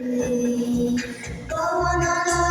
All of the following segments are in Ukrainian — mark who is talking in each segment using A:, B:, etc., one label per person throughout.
A: Como no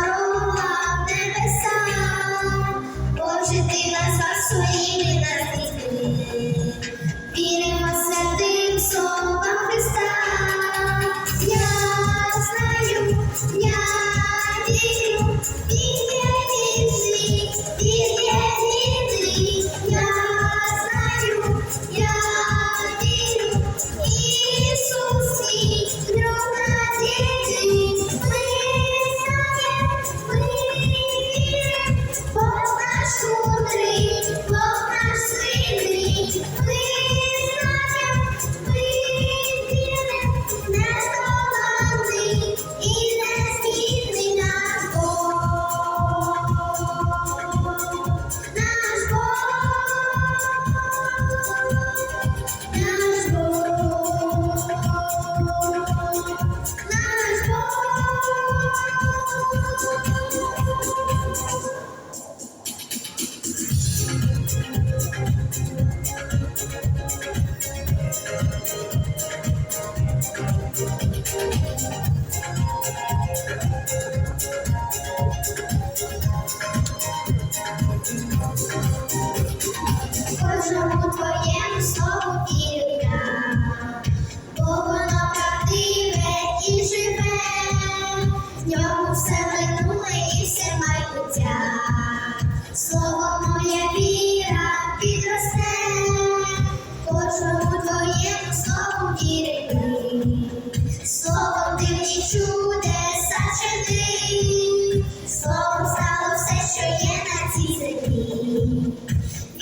A: чудеса чини, словом стало все, що є на цій землі.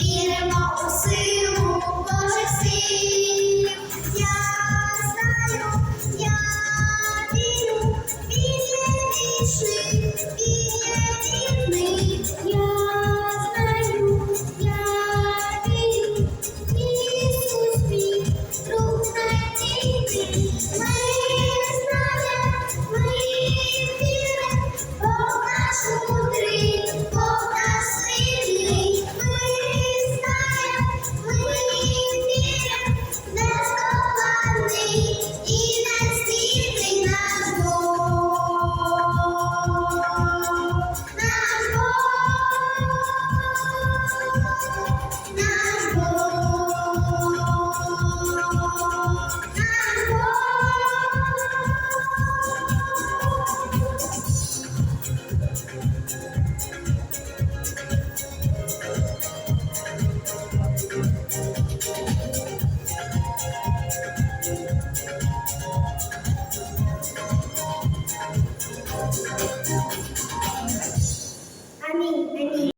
A: Віримо у силу Божих. Я знаю, я вірю, він є вічний, він є вірний. Я знаю, я вірю,